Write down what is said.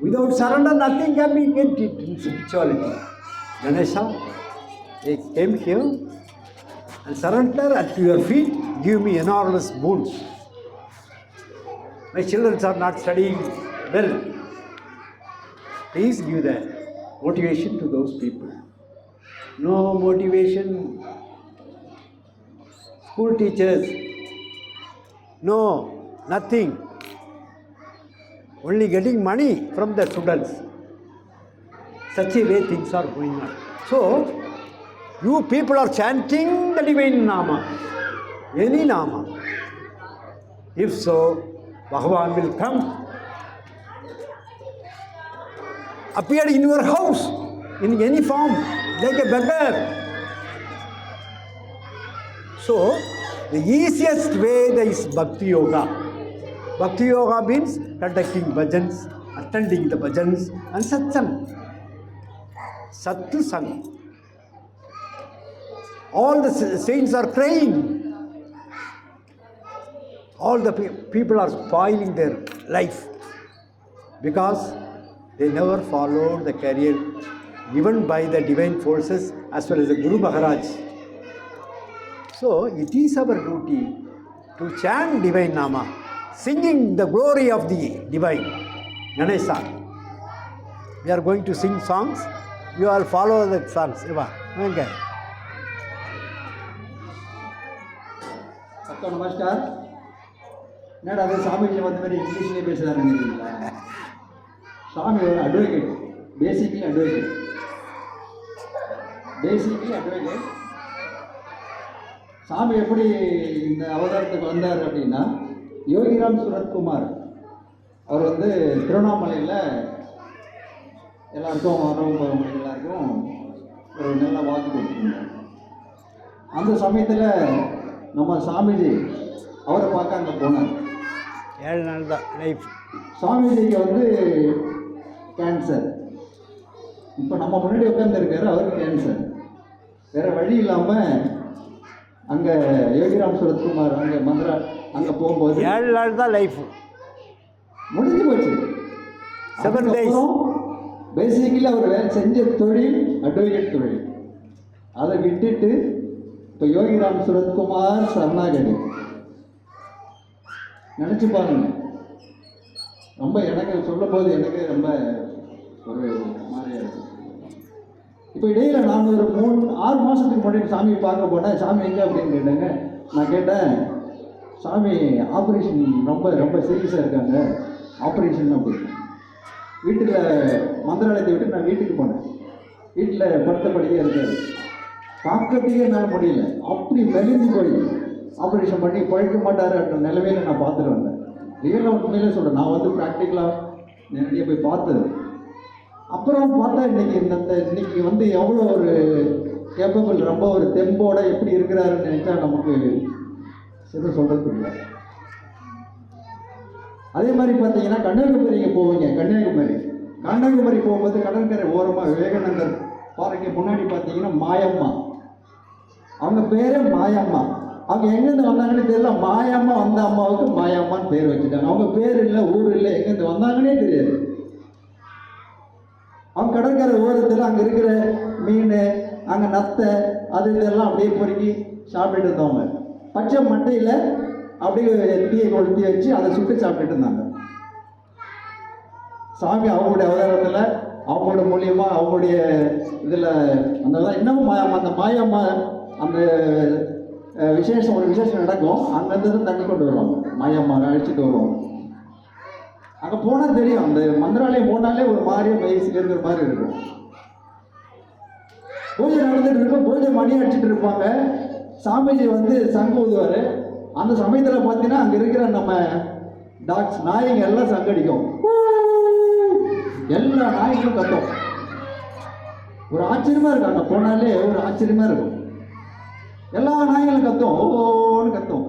Without surrender, nothing can be gained in spirituality. Ganesha, he came here and surrender at your feet, give me enormous boons. My children are not studying well. Please give the motivation to those people. No motivation. School teachers, no, nothing. Only getting money from the students. Such a way things are going on. So, you people are chanting the divine Nama, any Nama. If so, Bhagavan will come, appear in your house in any form, like a beggar. So, the easiest way is Bhakti Yoga. Bhakti Yoga means conducting bhajans, attending the bhajans, and satsang. Sattu Sang. All the saints are crying. All the pe- people are spoiling their life because they never followed the career given by the divine forces as well as the Guru Maharaj. So it is our duty to chant divine Nama, singing the glory of the divine Ganesha. We are going to sing songs. You all follow the songs. Eva, okay. அக்கா நமஸ்கார் என்னடா அது சாமிஜி வந்த மாதிரி இங்கிலீஷ்லேயே பேசுகிறாரு சாமி ஒரு advocate basically advocate basically advocate சாமி எப்படி இந்த அவதாரத்துக்கு வந்தார் அப்படின்னா யோகிராம் சுரத்குமார். அவர் வந்து திருவண்ணாமலையில் எல்லாருக்கும் வரவும் போகிறவங்களுக்கு எல்லாருக்கும் ஒரு நல்ல வாக்கு கொடுத்துருந்தார். அந்த சமயத்தில் நம்ம சாமிஜி அவரை பார்க்க அங்கே போனார். ஏழு நாள் தான் லைஃப் சாமிஜிக்கு வந்து கேன்சர் இப்போ நம்ம முன்னாடி உட்காந்துருக்காரு அவருக்கு கேன்சர் வேற வழி இல்லாமல் அங்கே யோகிராம் சுரத்குமார் அங்கே மதுரா அங்கே போகும்போது ஏழு நாள் தான் லைஃப் முடிஞ்சு போச்சு. Seven days. பேசிக்கலி அவர் வேலை செஞ்ச தொழில் அட்வொகேட் தொழில். அதை விட்டுட்டு இப்போ யோகிராம் சுரத்குமார் சரணாகதி. நினச்சி பாருங்க. ரொம்ப எனக்கு சொல்லும்போது எனக்கு ரொம்ப ஒரு மாதிரியா இருக்கு இப்போ இடையில நான் ஒரு மூணு ஆறு மாதத்துக்கு முன்னாடி சாமியை பார்க்க போனேன். சாமி எங்கே அப்படின்னு கேட்டாங்க. நான் கேட்டேன் சாமி ஆப்ரேஷன் ரொம்ப ரொம்ப சீரியஸாக இருக்காங்க. ஆப்ரேஷன் அப்படின்னு. வீட்டில் மந்திராலயத்தை விட்டு நான் வீட்டுக்கு போனேன். வீட்டில் படுத்த படிக்க இருக்காரு பார்க்கறதுக்கே என்னால் முடியல. அப்படி மெலிஞ்சு போய் ஆப்ரேஷன் பண்ணி பழக்க மாட்டாருன்ற நிலைமையில நான் பார்த்துட்டு வந்தேன். ரியலாக உண்மையிலே சொல்கிறேன் நான் வந்து ப்ராக்டிக்கலாக நேரடியாக போய் பார்த்தது. அப்புறம் பார்த்தா இன்னைக்கு இந்த இன்னைக்கு வந்து எவ்வளோ ஒரு கேப்பபிள் ரொம்ப ஒரு தெம்போட எப்படி இருக்கிறாருன்னு நினைச்சா நமக்கு சிறு சொல்கிறது இல்லை அதே மாதிரி பார்த்தீங்கன்னா கன்னியாகுமரிக்கு போவீங்க கன்னியாகுமரி. கன்னியாகுமரி போகும்போது கடற்கரை ஓரமாக விவேகானந்தர் பாருங்க முன்னாடி பார்த்தீங்கன்னா மாயம்மா. அவங்க பேரே மாயம்மா. அவங்க எங்கேருந்து வந்தாங்கன்னு தெரியல மாயம்மா வந்த அம்மாவுக்கு மாயம்மான்னு பேர் வச்சுட்டாங்க. அவங்க பேர் இல்லை ஊர் இல்லை எங்கேருந்து வந்தாங்கன்னே தெரியாது. அவங்க கடற்கரை ஓரத்தில் அங்கே இருக்கிற மீன் அங்கே நத்தை அது இதெல்லாம் அப்படியே பொறுக்கி சாப்பிட்டுட்டு இருந்தவங்க. பச்சை மட்டையில் அப்படியே தீயை கொளுத்தி வச்சு அதை சுட்டு சாப்பிட்டுட்டு இருந்தாங்க. சாமி அவங்களுடைய அவதாரத்தில் அவங்களோட மூலியமா அவங்களுடைய இதில் அந்த இன்னமும் மா- அந்த மாயம்மா அந்த விசேஷம் ஒரு விசேஷம் நடக்கும். அங்கேருந்து தங்க தண்ணி கொண்டு வருவாங்க. மாயம்மா அழைச்சிட்டு வருவாங்க. அங்கே போனால் தெரியும். அந்த மந்திராலயம் போனாலே ஒரு மாதிரியே வயசுல இருக்கிற மாதிரி இருக்கும். பூஜை நடந்துட்டு இருக்கும். பூஜை மணி அடிச்சுட்டு இருப்பாங்க. சாமிஜி வந்து சங்கு ஊதுவார். அந்த சமயத்தில் பார்த்தீங்கன்னா அங்கே இருக்கிற நம்ம டாக்ஸ் நாயங்க எல்லாம் சங்கடிக்கும் எல்லா நாய்களும் கத்தும். ஒரு ஆச்சரியமா இருக்கும். அங்கே போனாலே ஒரு ஆச்சரியமா இருக்கும். எல்லா நாய்களும் கத்தும். ஓன்னு கத்தும்.